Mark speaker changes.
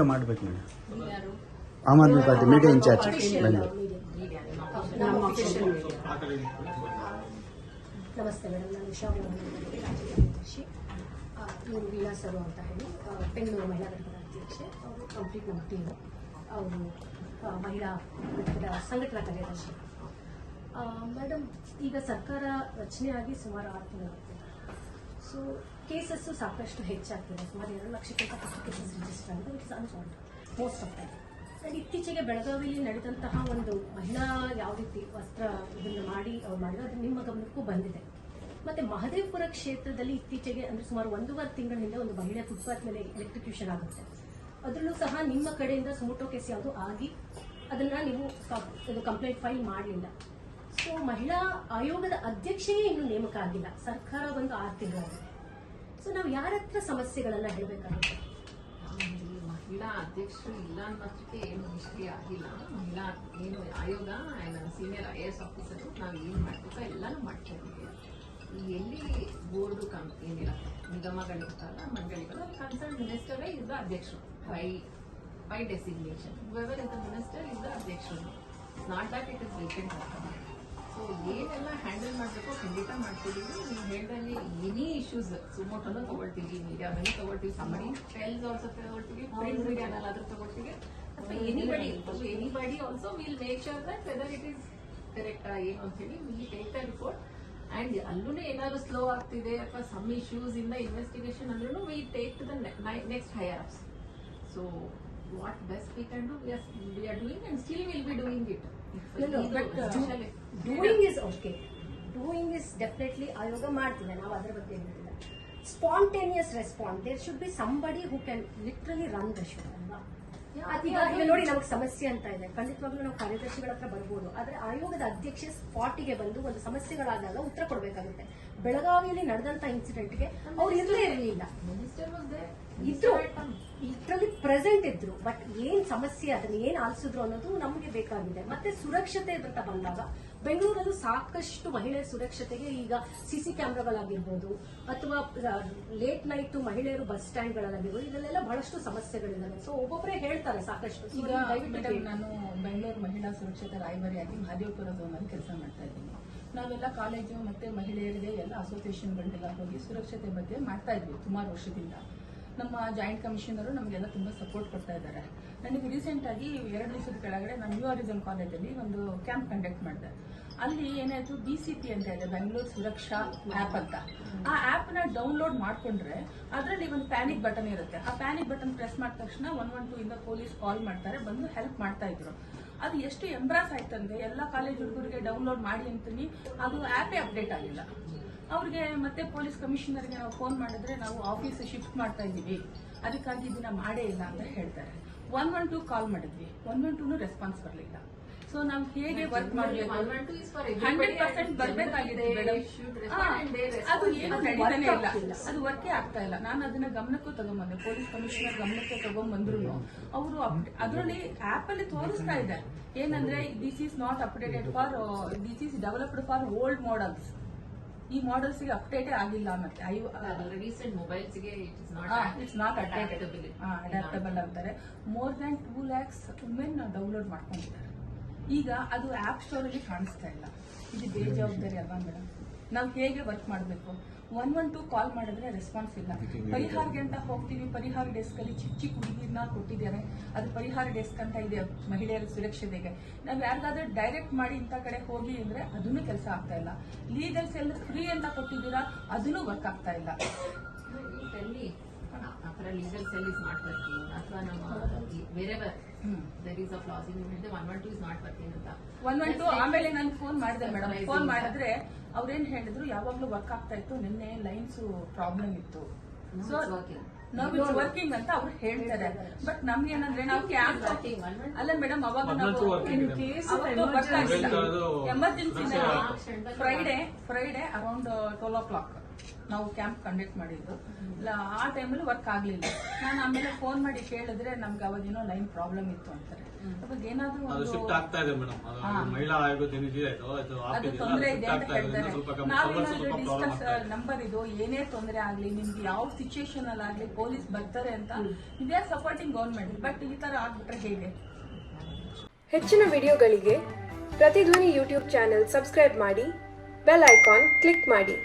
Speaker 1: Aam
Speaker 2: Aadmi party media incharge. ನಮಸ್ತೆ madam, ನಾನು ಉಷಾ ಕಾರ್ಯದರ್ಶಿ ಇವರು ವೀಣಾ ಅಂತ ಹೇಳಿ ಬೆಂಗಳೂರು ಮಹಿಳಾ ಘಟಕದ ಅಧ್ಯಕ್ಷೆ, ಅವರು ಕಂಪ್ಲೀಟ್ ನಮ್ಮ ಅವರು ಮಹಿಳಾ ಘಟಕದ ಸಂಘಟನಾ ಕಾರ್ಯದರ್ಶಿ. ಮೇಡಮ್, ಈಗ ಸರ್ಕಾರ ರಚನೆ ಆಗಿ ಸುಮಾರು ಆರು ತಿಂಗಳು ಸೊ ಕೇಸಸ್ಸು ಸಾಕಷ್ಟು ಹೆಚ್ಚಾಗ್ತಿದೆ. ಸುಮಾರು ಎರಡು ಲಕ್ಷಕ್ಕಿಂತ ಹೆಚ್ಚು cases unsolve most of time and ಇತ್ತೀಚೆಗೆ ಬೆಳಗಾವಿಯಲ್ಲಿ ನಡೆದಂತಹ ಒಂದು ಮಹಿಳಾ ಯಾವ ರೀತಿ ವಸ್ತ್ರ ಇದನ್ನು ಮಾಡಿ, ಅವ್ರು ಮಾಡಿದ್ರು, ಅದು ನಿಮ್ಮ ಗಮನಕ್ಕೂ ಬಂದಿದೆ. ಮತ್ತೆ ಮಹದೇವಪುರ ಕ್ಷೇತ್ರದಲ್ಲಿ ಇತ್ತೀಚೆಗೆ ಅಂದ್ರೆ ಸುಮಾರು ಒಂದೂವರೆ ತಿಂಗಳ ಹಿಂದೆ ಒಂದು ಮಹಿಳೆ ಫುಟ್ಪಾತ್ ಮೇಲೆ ಎಲೆಕ್ಟ್ರಿಕ್ಯೂಷನ್ ಆಗುತ್ತೆ. ಅದರಲ್ಲೂ ಸಹ ನಿಮ್ಮ ಕಡೆಯಿಂದ ಸುಮೋಟೋ ಕೇಸ್ ಯಾವುದು ಆಗಿ ಅದನ್ನ ನೀವು ಅದು ಕಂಪ್ಲೇಂಟ್ ಫೈಲ್ ಮಾಡಲಿಲ್ಲ ಸೊ ಮಹಿಳಾ ಆಯೋಗದ ಅಧ್ಯಕ್ಷೆಯೇ ಇನ್ನು ನೇಮಕ ಆಗಿಲ್ಲ. ಸರ್ಕಾರ ಒಂದು ಆರು ಸೊ ನಾವು ಯಾರ ಹತ್ರ ಸಮಸ್ಯೆಗಳನ್ನ ಹೇಳಬೇಕಾಗುತ್ತೆ?
Speaker 3: ಅಧ್ಯಕ್ಷರು ಇಲ್ಲ ಅನ್ನೋದಕ್ಕೆ ಏನು ನಿಷ್ಕ್ರಿಯ ಆಗಿಲ್ಲ. ಮಹಿಳಾ ಏನು ಆಯೋಗ and senior I S officer ನಾವು ಏನು ಮಾಡ್ಬೇಕೋ ಎಲ್ಲನೂ ಮಾಡ್ತಾ ಎಲ್ಲಿ ಬೋರ್ಡು ಕಮ್ ಏನಿಲ್ಲ ನಿಗಮಗಳಿರ್ತಾರಲ್ಲ ಮಂಡಳಿಗಳು ಕನ್ಸರ್ನ್ ಮಿನಿಸ್ಟರ್ ಇಸ್ ದ ಅಧ್ಯಕ್ಷರು. By by designation whoever is the minister is the ಅಧ್ಯಕ್ಷರು. Not that it is vacant ಆಗ್ತದೆ ಸೊ ಏನೆಲ್ಲ ಹ್ಯಾಂಡಲ್ ಮಾಡಬೇಕು ಖಂಡಿತ ಮಾಡ್ತಿದ್ದೀವಿ ನೀವು ಹೇಳ್ದಲ್ಲಿ ಎನಿ ಇಶ್ಯೂಸ್ ಸುಮೋಟೋನು ತಗೊಳ್ತೀವಿ ಮೀಡಿಯಾದಲ್ಲಿ ತಗೊಳ್ತೀವಿ ಸಂಬಡಿ ಟೆಲ್ಸ್ ಆಲ್ಸೋ ತಗೊಳ್ತೀವಿ ಪ್ರಿಂಟ್ ಮೀಡಿಯಾನಲ್ಲಾದ್ರೂ ತಗೊಳ್ತೀವಿ. ಅಥವಾ anybody anybody also will make sure that whether it is correct ಏನು ಅಂತ ಹೇಳಿ will take the report and ಅಲ್ಲೂ ಏನಾದ್ರು ಸ್ಲೋ ಆಗ್ತಿದೆ ಅಥವಾ ಸಮ್ ಇಶ್ಯೂಸ್ ಇಂದ ಇನ್ವೆಸ್ಟಿಗೇಷನ್ ಅಂದ್ರೂ we take to the next higher ups so what best we can do we are doing and still will be doing it
Speaker 2: doing is okay doing is definitely ಆಯೋಗ ಮಾಡ್ತಿದೆ ನಾವು ಅದರ ಬಗ್ಗೆ ಹೇಳ್ತಿಲ್ಲ spontaneous response there should be somebody who can literally run the show ಅಲ್ವಾ ಈಗ ನೋಡಿ ನಮಗೆ ಸಮಸ್ಯೆ ಅಂತ ಇದೆ. ಖಂಡಿತವಾಗ್ಲೂ ನಾವು ಕಾರ್ಯದರ್ಶಿಗಳ ಹತ್ರ ಬರ್ಬೋದು. ಆದ್ರೆ ಆಯೋಗದ ಅಧ್ಯಕ್ಷೆ ಸ್ಪಾಟಿಗೆ ಬಂದು ಒಂದು ಸಮಸ್ಯೆಗಳಾದಾಗ ಉತ್ತರ ಕೊಡಬೇಕಾಗುತ್ತೆ. ಬೆಳಗಾವಿಯಲ್ಲಿ ನಡೆದಂತ ಇನ್ಸಿಡೆಂಟ್ಗೆ ಅವ್ರು ಇರಲೇ ಇರಲಿಲ್ಲ. ಇದ್ರು. ಇದ್ರಲ್ಲಿ ಪ್ರೆಸೆಂಟ್ ಇದ್ರು. ಬಟ್ ಏನ್ ಸಮಸ್ಯೆ ಅದನ್ನ ಏನ್ ಆಲಿಸಿದ್ರು ಅನ್ನೋದು ನಮಗೆ ಬೇಕಾಗಿದೆ. ಮತ್ತೆ ಸುರಕ್ಷತೆ ಅಂತ ಬಂದಾಗ ಬೆಂಗಳೂರಲ್ಲೂ ಸಾಕಷ್ಟು ಮಹಿಳೆಯರ ಸುರಕ್ಷತೆಗೆ ಈಗ ಸಿಸಿ ಕ್ಯಾಮ್ರಾಗಳಾಗಿರ್ಬೋದು ಅಥವಾ ಲೇಟ್ ನೈಟ್ ಮಹಿಳೆಯರು ಬಸ್ ಸ್ಟ್ಯಾಂಡ್ಗಳಾಗಿರ್ಬೋದು ಇದರಲ್ಲೆಲ್ಲ ಬಹಳಷ್ಟು ಸಮಸ್ಯೆಗಳಿದ್ದಾವೆ ಸೊ ಒಬ್ಬೊಬ್ಬರೇ ಹೇಳ್ತಾರೆ ಸಾಕಷ್ಟು.
Speaker 4: ಈಗ ನಾನು ಬೆಂಗಳೂರು ಮಹಿಳಾ ಸುರಕ್ಷತಾ ರಾಯಭಾರಿಯಾಗಿ ಮಹದೇವಪುರ ಕೆಲಸ ಮಾಡ್ತಾ ಇದ್ದೀನಿ. ನಾವೆಲ್ಲ ಕಾಲೇಜು ಮತ್ತೆ ಮಹಿಳೆಯರಿಗೆ ಎಲ್ಲ ಅಸೋಸಿಯೇಷನ್ಗಳಿಗೆಲ್ಲ ಹೋಗಿ ಸುರಕ್ಷತೆ ಬಗ್ಗೆ ಮಾಡ್ತಾ ಇದ್ವಿ ಸುಮಾರು ವರ್ಷದಿಂದ. ನಮ್ಮ ಜಾಯಿಂಟ್ ಕಮಿಷನರು ನಮಗೆಲ್ಲ ತುಂಬಾ ಸಪೋರ್ಟ್ ಕೊಡ್ತಾ ಇದ್ದಾರೆ. ನನಗೆ ರೀಸೆಂಟ್ ಆಗಿ ಎರಡು ದಿವಸದ ಕೆಳಗಡೆ ನಾನು ನ್ಯೂ ಆರಿಸಮ್ ಕಾಲೇಜಲ್ಲಿ ಒಂದು ಕ್ಯಾಂಪ್ ಕಂಡಕ್ಟ್ ಮಾಡಿದೆ. ಅಲ್ಲಿ ಏನಾಯ್ತು ಬಿ ಸಿ ಪಿ ಅಂತ ಇದೆ ಬೆಂಗಳೂರು ಸುರಕ್ಷಾ ಆಪ್ ಅಂತ. ಆ ಆಪ್ನ ಡೌನ್ಲೋಡ್ ಮಾಡ್ಕೊಂಡ್ರೆ ಅದರಲ್ಲಿ ಒಂದು ಪ್ಯಾನಿಕ್ ಬಟನ್ ಇರುತ್ತೆ. ಆ ಪ್ಯಾನಿಕ್ ಬಟನ್ ಪ್ರೆಸ್ ಮಾಡಿದ ತಕ್ಷಣ ಒನ್ ಒನ್ ಟೂ ಇಂದ ಪೊಲೀಸ್ ಕಾಲ್ ಮಾಡ್ತಾರೆ, ಬಂದು ಹೆಲ್ಪ್ ಮಾಡ್ತಾ ಇದ್ರು. ಅದು ಎಷ್ಟು ಎಂಬ್ರಾಸ್ ಆಯ್ತಂದ್ರೆ ಎಲ್ಲ ಕಾಲೇಜ್ ಹುಡುಗರಿಗೆ ಡೌನ್ಲೋಡ್ ಮಾಡಿ ಅಂತೀನಿ. ಅದು ಆ್ಯಪೇ ಅಪ್ಡೇಟ್ ಆಗಿಲ್ಲ. ಅವ್ರಿಗೆ ಮತ್ತೆ ಪೊಲೀಸ್ ಕಮಿಷನರ್ಗೆ ನಾವು ಫೋನ್ ಮಾಡಿದ್ರೆ ನಾವು ಆಫೀಸ್ ಶಿಫ್ಟ್ ಮಾಡ್ತಾ ಇದ್ದೀವಿ. ಅದಕ್ಕಾಗಿ ಇದನ್ನ ಮಾಡೇ ಇಲ್ಲ ಅಂತ ಹೇಳ್ತಾರೆ. ಒನ್ ಒನ್ ಟೂ ಕಾಲ್ ಮಾಡಿದ್ವಿ. ಒನ್ ಒನ್ ಟೂನು ರೆಸ್ಪಾನ್ಸ್ ಬರಲಿಲ್ಲ. ಸೊ ನಾವು ಹೇಗೆ ವರ್ಕ್ ಮಾಡಬೇಕು? ಹಂಡ್ರೆಡ್ ಪರ್ಸೆಂಟ್ ಬರ್ಬೇಕಾಗಿದೆ ಅದು ಏನು ನಡೀತಾನೆ ಇಲ್ಲ. ಅದು ವರ್ಕೇ ಆಗ್ತಾ ಇಲ್ಲ. ನಾನು ಅದನ್ನ ಗಮನಕ್ಕೂ ತಗೊಂಬಂದೆ. ಪೊಲೀಸ್ ಕಮಿಷನರ್ ಗಮನಕ್ಕೆ ತಗೊಂಡ್ಬಂದ್ರು ಅವರು ಅದರಲ್ಲಿ ಆಪ್ ಅಲ್ಲಿ ತೋರಿಸ್ತಾ ಇದೆ. ಏನಂದ್ರೆ this is not updated for this is developed for old models ಈ ಮಾಡಲ್ಸ್ಗೆ ಅಪ್ಡೇಟೇ ಆಗಿಲ್ಲ ಮತ್ತೆ.
Speaker 3: Recent is
Speaker 4: not it's not adaptable ಅಂತಾರೆ. More than two lakhs women download ಮಾಡ್ಕೊಂಡಿದ್ದಾರೆ. ಈಗ ಅದು ಆಪ್ ಸ್ಟೋರ್ ಅಲ್ಲಿ ಕಾಣಿಸ್ತಾ ಇಲ್ಲ. ಇದು ಬೇಜವಾಬ್ದಾರಿ ಅಲ್ವಾ ಮೇಡಮ್ ನಾವು ಹೇಗೆ ವರ್ಕ್ ಮಾಡಬೇಕು? ಒನ್ ಒನ್ ಟೂ ಕಾಲ್ ಮಾಡಿದ್ರೆ ರೆಸ್ಪಾನ್ಸ್ ಇಲ್ಲ. ಪರಿಹಾರಗೆ ಅಂತ ಹೋಗ್ತೀವಿ ಪರಿಹಾರ ಡೆಸ್ಕ್ ಅಲ್ಲಿ ಚಿಕ್ಕ ಚಿಕ್ಕ ಹುಡುಗಿರ್ನ ಕೊಟ್ಟಿದ್ದಾರೆ ಅದು ಪರಿಹಾರ ಡೆಸ್ಕ್ ಅಂತ ಇದೆ ಮಹಿಳೆಯರ ಸುರಕ್ಷತೆಗೆ. ನಾವು ಯಾರಿಗಾದ್ರೂ ಡೈರೆಕ್ಟ್ ಮಾಡಿ ಇಂಥ ಕಡೆ ಹೋಗಿ ಅಂದ್ರೆ ಅದನ್ನು ಕೆಲಸ ಆಗ್ತಾ ಇಲ್ಲ. ಲೀಗಲ್ ಸೆಲ್ ಫ್ರೀ ಅಂತ ಕೊಟ್ಟಿದ್ದೀರಾ ಅದನ್ನು ವರ್ಕ್ ಆಗ್ತಾ ಇಲ್ಲ.
Speaker 3: ಟೆಲ್ಲಿ ಆ ಥರ legal cell is not working ಅಥವಾ ನಮ್ಮ
Speaker 4: wherever
Speaker 3: there is a flaws in ಹೇಳಿದ್ರೆ one one two is not working ಅಂತ.
Speaker 4: ಒನ್ ಒನ್ ಟು ಆಮೇಲೆ ನಾನು ಫೋನ್ ಮಾಡಿದೆ ಮೇಡಮ್ ಫೋನ್ ಮಾಡಿದ್ರೆ ಅವ್ರೇನ್ ಹೇಳಿದ್ರು ಯಾವಾಗ್ಲೂ ವರ್ಕ್ ಆಗ್ತಾ ಇತ್ತು ನಿನ್ನೆ ಲೈನ್ಸ್ ಪ್ರಾಬ್ಲಮ್ ಇತ್ತು. ಸೊ ನಾವು ಇಟ್ಸ್ ವರ್ಕಿಂಗ್ ಅಂತ ಅವ್ರು ಹೇಳ್ತಾರೆ. ಬಟ್ ನಮ್ಗೆ ಏನಂದ್ರೆ ನಾವು
Speaker 3: ಕ್ಯಾಬ್
Speaker 4: ಅಲ್ಲ ಮೇಡಮ್ ಅವಾಗ ನಾವು emergency Friday Friday around twelve o'clock ನಾವು ಕ್ಯಾಂಪ್ ಕಂಡಕ್ಟ್ ಮಾಡಿದ್ದು. ಆ ಟೈಮಲ್ಲಿ ವರ್ಕ್ ಆಗಲಿಲ್ಲ. ನಾನು ಆಮೇಲೆ ಫೋನ್ ಮಾಡಿ ಕೇಳಿದ್ರೆ ನಮ್ಗೆ ಅವಾಗೇನೋ ಲೈನ್ ಪ್ರಾಬ್ಲಮ್ ಇತ್ತು ಅಂತಾರೆ. ಅವಾಗ ಏನಾದರೂ
Speaker 5: ಅದು
Speaker 4: ತೊಂದರೆ ಇದೆ ಅಂತ ಹೇಳ್ತಾರೆ. ನಾವೇನಾದ್ರೂ
Speaker 5: ಸ್ವಲ್ಪ ಪ್ರಾಬ್ಲಮ್
Speaker 4: ಡಿಸ್ಕಸ್ ನಂಬರ್ ಇದು. ಏನೇ ತೊಂದರೆ ಆಗಲಿ ನಿಮ್ಗೆ ಯಾವ ಸಿಚುಯೇಷನ್ ಅಲ್ಲಿ ಆಗಲಿ ಪೊಲೀಸ್ ಬರ್ತಾರೆ ಅಂತ ಇದೇ ಆರ್ ಸಪೋರ್ಟಿಂಗ್ ಗೌರ್ಮೆಂಟ್ ಬಟ್ ಈ ತರ ಆಗ್ಬಿಟ್ರೆ ಹೇಗೆ?
Speaker 6: ಹೆಚ್ಚಿನ ವಿಡಿಯೋಗಳಿಗೆ ಪ್ರತಿಧ್ವನಿ ಯೂಟ್ಯೂಬ್ ಚಾನೆಲ್ ಸಬ್ಸ್ಕ್ರೈಬ್ ಮಾಡಿ ಬೆಲ್ ಐಕಾನ್ ಕ್ಲಿಕ್ ಮಾಡಿ.